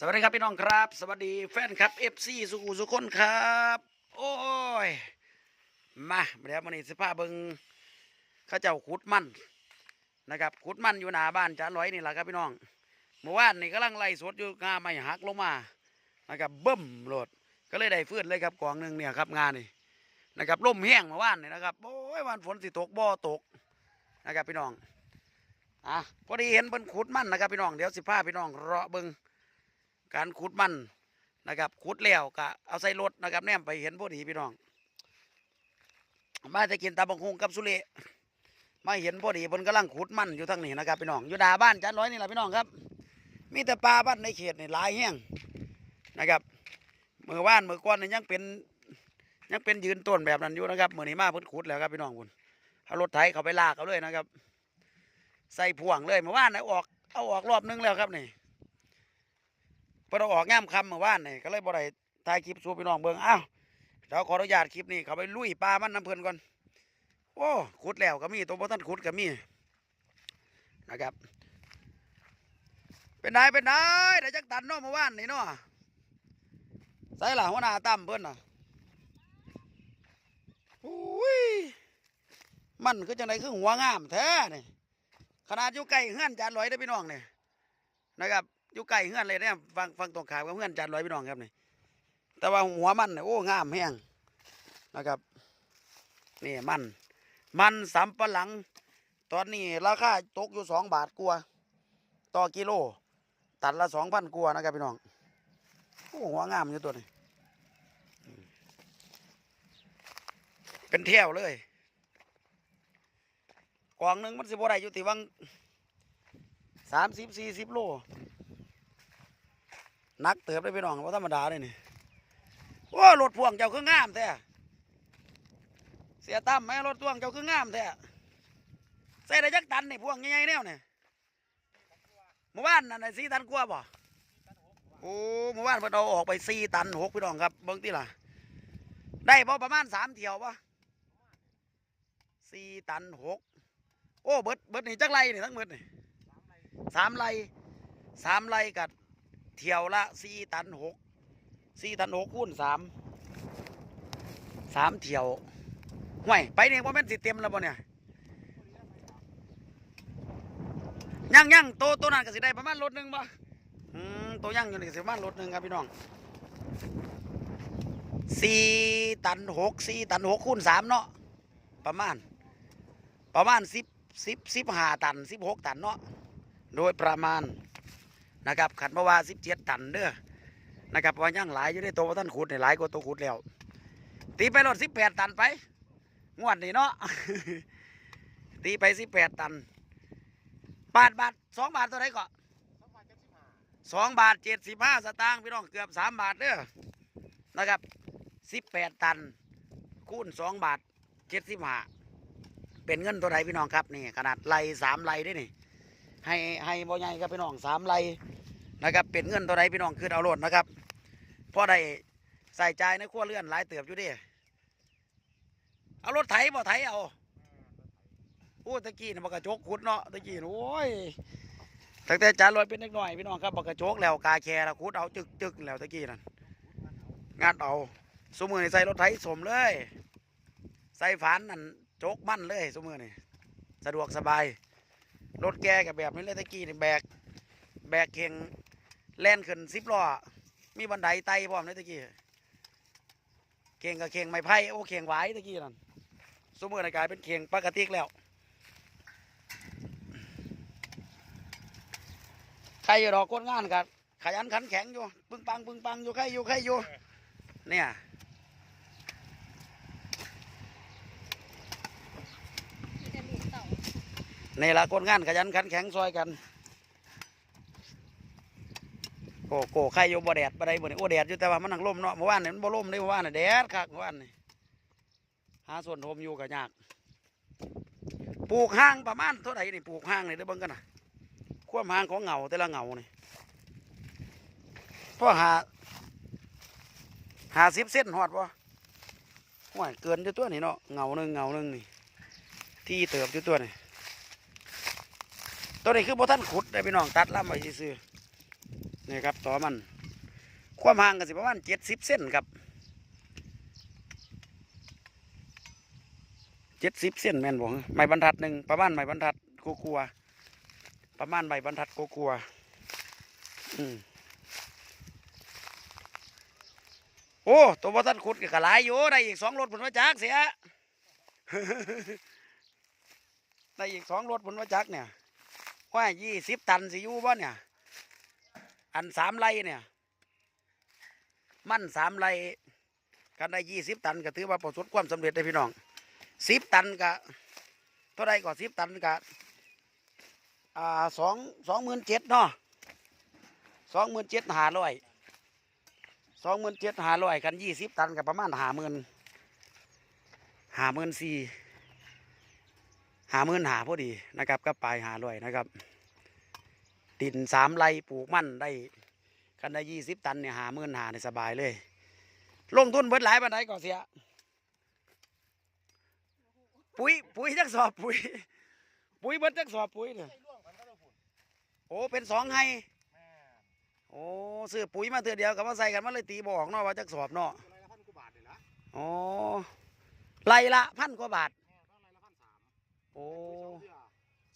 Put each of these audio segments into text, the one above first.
สวัสดีครับพี่น้องครับ สวัสดีแฟนครับเอฟซีสุขุสุคนครับ โอ้ย มาเดี๋ยวมันนี้สิพาเบิงข้าเจ้าขุดมันนะครับขุดมันอยู่หน้าบ้านจานร้อยนี่แหละครับพี่น้องเมื่อวานนี่กำลังไล่สดอยู่งาไม่หักลงมานะครับเบิ่มโหลดก็เลยได้ฟืนเลยครับกองหนึ่งเนี่ยครับงานนี่นะครับลมแห้งเมื่อวานนี่นะครับโอ้ยวันฝนสิตกบ่อตกนะครับพี่น้องอะพอดีเห็นเพิ่นขุดมันนะครับพี่น้องเดี๋ยวสิพาพี่น้องเลาะเบิง การขุดมันนะครับขุดแล้วก็เอาใส่รถนะครับแนมไปเห็นพอดีพี่น้อง มาจะกินตาบังคงกับสุเลมาเห็นพอดีเพิ่นกำลังขุดมันอยู่ทางนี้นะครับพี่น้องอยู่ดาบ้านจันร้อยนี่แหละพี่น้องครับ มีแต่ปลาบ้านในเขตนี่หลายแห้งนะครับเมื่อวานเมื่อก่อนนี่ยังเป็นยังเป็นยืนต้นแบบนั้นอยู่นะครับเมื่อนี้มาเพิ่นขุดแล้วครับพี่น้องคุณเอารถไถเขาไปลากเขาเลยนะครับ ใส่พ่วงเลยเมื่อวานนี่ออกเอาออกรอบนึงแล้วครับนี่ พอเราออกง่ามคำเมื่อวานนี่ก็เลยบ่ได้ถ่ายคลิปสู่พี่น้องเบิ่งอ้าวเดี๋ยวขออนุญาตคลิปนี้เขาไปลุยปลามันน้ำเพลินก่อนโอ้ขุดแล้วก็มีตัวบ่ทันขุดก็มีนะครับ เป็นนายเป็นนายได้จักตันเนาะเมื่อวานนี่เนาะใส่ล่ะหัวหน้าตั้มเพิ่อนน่ะอุ้ยมันคือจังไดคือหัวงามแท้นี่ขนาดอยู่ใกลเฮือนจานลอยได้พี่น้องเนี่ยนะครับ อยู่ไกลเฮือนเลยเนี่ยฟังฟังตรงขามกับเฮือนจานร้อยพี่น้องครับนี่แต่ว่าหัวมันเนี่ยโอ้งามแห้งนะครับนี่มัน มันสำปะหลัง ตอนนี้ราคาตกอยู่สองบาทกว่าต่อกิโล ตัดละสองพันกว่านะครับพี่น้องโอ้หัวงามอยู่ตัวนี้เป็นเที่ยวเลยกล่องหนึ่งมันสิบอะไรอยู่ที่วังสามสิบสี่สิบโล นักเติบได้พี่น้องว่าธรรมดาเลยนี่ว้รถพ่วงเจ้าคืองามแท้เสียตั้มไหมรถพ่วงเจ้าคืองามแท้ใส่ได้จักตันนี่พ่วงใหญ่ๆแนวเนี่ยเมื่อวานนั่นไอ้สี่ตันกว่าบ่โอ้เมื่อวานเพิ่นเอาออกไปสี่ตันหกพี่น้องครับเบิ่งติล่ะ ได้บ่ประมาณสามเที่ยวบ่สี่ตันหกโอ้เบิดเบิดนี่จักไรนี่ทั้งหมดนี่สามไรสามไรกัด เที่ยวละสี่ตันหกสี่ตันหกคูณสามสามเที่ยวห่วยไปเนี่ยว่าแม่นสิเต็มแล้วบ่เนี่ยยังยังโตโตนั้นก็สิได้ประมาณรถหนึ่งบ่อืมโตยังอยู่นี่ก็สิประมาณรถหนึ่งครับพี่น้องสี่ตันหกสี่ตันหกคูณสามเนาะประมาณ ประมาณสิบสิบสิบห้าตันสิบหกตันเนาะโดยประมาณ นะครับขันมาว่าสิบเจ็ดตันเด้อนะครับว่ายังหลายอยู่ในตัวท่านขุดเนี่ยหลายกว่าตัวขุดแล้ว ตีไปรถสิบแปดตันไป งวดนี่เนาะตีไปสิบแปดตันบาทบาทสองบาทตัวไหนก็สองบาทเจ็ดสิบห้าสตางค์พี่น้องเกือบสามบาทเด้อนะครับสิบแปดตัน คูณสองบาทเจ็ดสิบห้าเป็นเงินตัวไหนพี่น้องครับนี่ขนาดไรสามไรได้นี่ให้ให้บ่ใหญ่ครับพี่น้องสามไร นะครับเป็นเงินเท่าไรพี่น้องคือเอารถนะครับพอได้ใส่ใจในขั้วเลื่อนหลายเติบอยู่ดิเอารถไถบ่ไถเอาโอ้ตะกี้นี่บักกระจกขุดเนาะตะกี้โอ้ยตั้งแต่จานลอยเป็นเล็กน้อยพี่น้องครับบักกระจกแล้วกาแคแล้วขุดเอาจึกจึกแล้วตะกี้นั่นงานเอาสมือนี่ใส่รถไถสมเลย ใส่ฝานนั่นโจกมั่นเลยสมือนี่สะดวกสบายรถแกกับแบบนี้เลยตะกี้นี่แบกแบกเข่ง แล่นขึ้นสิบล้อมีบันไดไต่พร้อมเลยตะกี้เข่งกับเข่งไม้ไผ่โอ้เข่งไหวตะกี้นั่นสมมติกายเป็นเข่งปกติแล้วใครอยู่ดอกก้นงานกันขยันขันแข็งอยู่ปึ้งปังปึ้งปังอยู่ใครอยู่ใครอยู่เนี่ยนี่ละคนงานขยันขันแข็งซอยกัน โอ้โกใครอยู่บ่แดดบ่ได้บ่นี่โอ้แดดอยู่แต่ว่ามันนั่งลมเนาะเมื่อวานนี่มันบ่ลมเลยเมื่อวานน่ะแดดคักเมื่อวานนี่หาส่วนโทมอยู่ก็ยากปลูกห้างประมาณเท่าไหร่นี่ปลูกห้างนี่เด้เบิ่งกันนะความห่างของเหงาแต่ละเหงานี่พอหาหาสิบเส้นหอดบ่ห่วยเกินอยู่ตัวนี่เนาะเหงาหนึ่งเหงาหนึ่งนี่ที่เติบอยู่ตัวนี่ตัวนี้คือบ่ท่านขุดได้พี่น้องตัดล่ำไว้ซื่อ นี่ครับต่อมัน ความห่างก็สิประมาณเจ็ดสิบเส้นครับเจ็ดสิบเส้นแม่นบ่ไม้บรรทัดหนึ่งประมาณไม้บรรทัดกลัวประมาณไม้บรรทัดกลัวอืมโอ้ตัวบทัดขุดก็กระไรอยู่ได้อีกสองรถผลมาจักเสียได้อีกสองรถผลมาจักเนี่ยว่ายี่สิบตันสิยูบ่เนี่ย อันสามไร่เนี่ย มั่นสามไร่กันได้ยี่สิบตันก็ถือว่าประสบความสำเร็จได้พี่น้องสิบตันก็เท่าไรก็สิบตันก็อ่าสองสองหมื่นเจ็ดเนาะสองหมื่นเจ็ดหาร้อยสองหมื่นเจ็ดหาร้อยกันยี่สิบตันก็ประมาณหาหมื่นหาหมื่นสี่หาหมื่นหาพอดีนะครับก็ปลายหาร้อยนะครับ ดินสามไร่ปลูกมันได้กันได้ยี่สิบตันเนี่ยหาหมื่นหาในสบายเลย ลงทุนเบิดหลายปันไดก่อนเสีย ปุ๋ยปุ๋ยจักสอบปุ๋ย ปุ๋ยเบิดจักสอบปุ๋ยเนี่ยโอ้เป็นสองให้โอ้ซื้อปุ๋ยมาเถื่อเดียวกับมาใส่กันมันเลยตีบอกเนาะว่าจักสอบเนาะโอ้ไล่ละพันกว่าบาท โอ้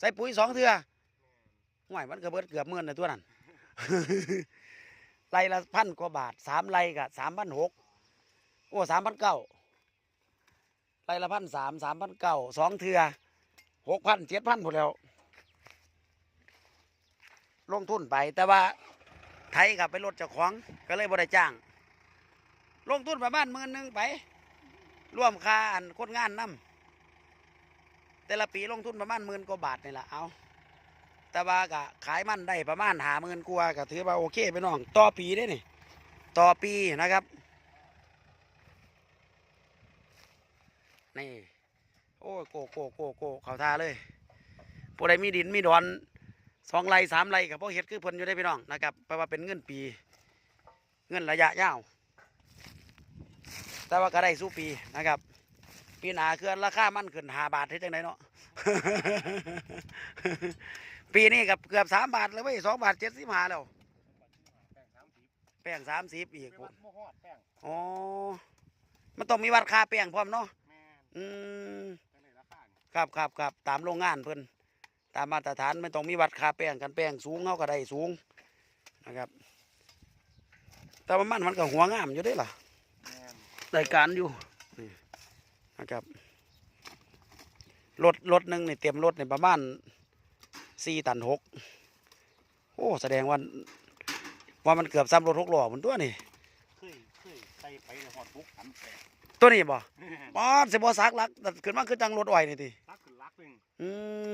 ใส่ปุ๋ยสองเถื่อ ห่วยมันก็เบิดเกือบหมื่อนในตัวนั้นไรละพันกว่าบาทสามไรกับสามพันหกโอ้สามพันเก้าไรละพันสามสามพันเก้าสองเทือหกพันเจ็ดพันหมดแล้ว ลงทุนไปแต่ว่าไทยกับไปรถเจ้าของก็เลยบริจ้าง ลงทุนประมาณหมื่นหนึ่งไป ร่วมค่าอันคนงานนํแต่ละปีลงทุนประมาณหมื่นกว่าบาทนี่แหละเอา แต่ว่าก็ขายมันได้ประมาณหาหมื่นกว่าก็ถือว่าโอเคไปน้อง ต่อปีได้นี่ ต่อปีนะครับนี่โอ้โกโกโกโกเขาท่าเลยผู้ใดมีดินมีดอนสองไร่สามไร่กับพวกเฮ็ดคือเพิ่นอยู่ได้พี่น้องนะครับแปลว่าเป็นเงินปี เงินระยะยาว แต่ว่าก็ได้สู้ปีนะครับ ปีหนาคือราคามันขึ้นหาบาทเฮ็ดจังไดเนาะ ปีนี้กับเกือบสามบาทเลยเว้ยสองบาทเจ็ดสิบห้าแล้ว แป้งสามสิบอีกพุ่นอ๋อมันต้องมีวัดค่าแป้งพร้อมเนาะอืมครับครับครับตามโรงงานเพิ่นตามมาตรฐานไม่ต้องมีวัดค่าแป้งกันแป้งสูงเขาก็ได้สูงนะครับ แต่ว่ามันมันก็หัวงามอยู่เด้ล่ะรายการอยู่นี่นะครับรถรถหนึ่งนี่เต็มรถนี่ประมาณ สี่ตันหกโอ้แสดงว่าว่ามันเกือบซ้ำรถหกล้อมันตัวนี่เคยเคยใส่ไปหอดปุ๊กอันแปลกตัวนี้บ่ปอนสิบ่ซักลักแต่ขึ้นมาคือจังรถอ้อยนี่ติลักขึ้นลักนึงอื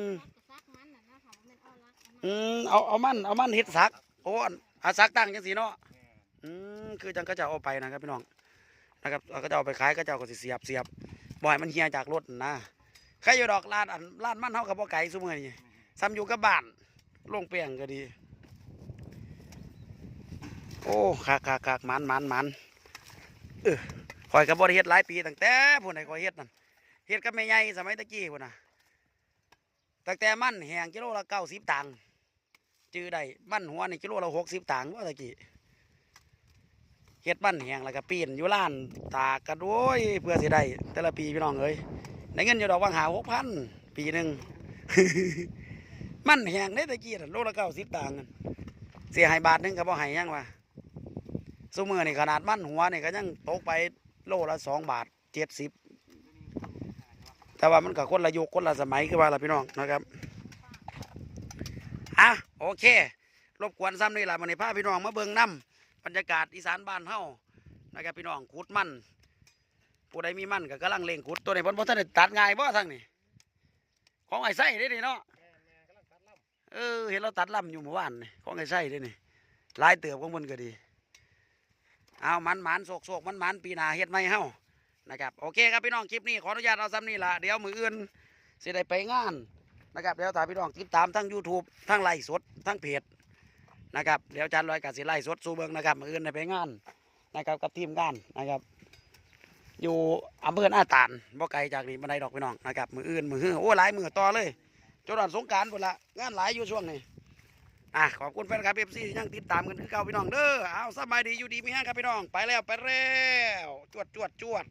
มเอารักเอามาอืมเอาเอามันเอามันเฮ็ดซัก โอ้อาซักตั้งจังสีเนาะอืมคือจังก็จะเอาไปนะครับพี่น้องนะครับเราก็จะเอาไปขายก็จะเอาก็สิเสียบเสียบบ่ให้มันเฮียจากรถนะใครอยู่ดอกร้านอันร้านมันเฮากับบ่ไก่ซุมื้อนี้ ซ้ำอยู่กับบ้านลงแป้งก็ดี โอ้คักคักคักมันมันมันเออข่อยก็บ่ได้เฮ็ดหลายปีตั้งแต่พุ่นให้ข่อยเฮ็ดนั่นเฮ็ดกับแม่ใหญ่สมัยตะกี้พุ่นน่ะตั้งแต่มันแหงกิโลละ90ตังค์จื้อได้มันหัวในกิโลละหกสิบตังค์ว่าตะกี้เฮ็ดมันแหงแล้วก็ปีนอยู่ล้านตากกันโว้ยเพื่อสิได้แต่ละปีพี่น้องเอ้ยได้เงินอยู่ดอกว่างหาหกพันปีหนึ่ง มันแหงได้ตะกี้โลละเก้าสิบตังค์เสียหายบาทหนึงก็บ่หายยังวะซุมือนี่ขนาดมันหัวนี่ก็ยังตกไปโลละสองบาทเจ็ดสิบแต่ว่ามันก็คนละยุคคนละสมัยคือว่าละพี่น้องนะครับอะโอเค รบกวนซ้ำนี่แหละมันในพาพพี่น้องมาเบิ่งน้ำบรรยากาศอีสานบ้านเฮานะครับพี่น้องขุดมันผู้ใดมีมันก็กำลังเล่งขุดตัวนี้เพิ่นบ่ทันได้ตัดง่ายบ่ทั้งนี่ของไอ้ไส้เด้นี่เนาะ เออ เห็นเราตัดลำอยู่เมื่อวานนี่ของไอ้ไส้ด้นี่ลายเติบของเพิ่นก็ดี เอามันมันโศกโศกมันมันปีนาเฮ็ดไม่เฮานะครับ โอเคครับพี่น้องคลิปนี้ขออนุญาตเอาซ้ำนี่ละเดี๋ยวมืออื่นสิได้ไปงานนะครับเดี๋ยวถ้าพี่น้องติดตามทั้ง YouTube ทั้งไลฟ์สดทั้งเพจนะครับเดี๋ยวจารย์ลอยกับสิไลฟ์สดสู่เบิงนะครับมืออื่นในไปงานนะครับกับทีมงานนะครับ อยู่อำเภอหน้าตาลบ่ไกลจากนี่บันไดดอกพี่น้องนะครับมืออื่นมือฮื้อโอ้หลายมือต่อเลย จนวันสงการหมดละงานหลายอยู่ช่วงนี้อะขอบคุณแฟนคลับเอฟซีที่ยังติดตามกันคือเก่าพี่น้องเด้อเอาสบายดีอยู่ดีมีแห้งครับพี่น้อง ไปแล้วไปแล้วจวดจวดจวด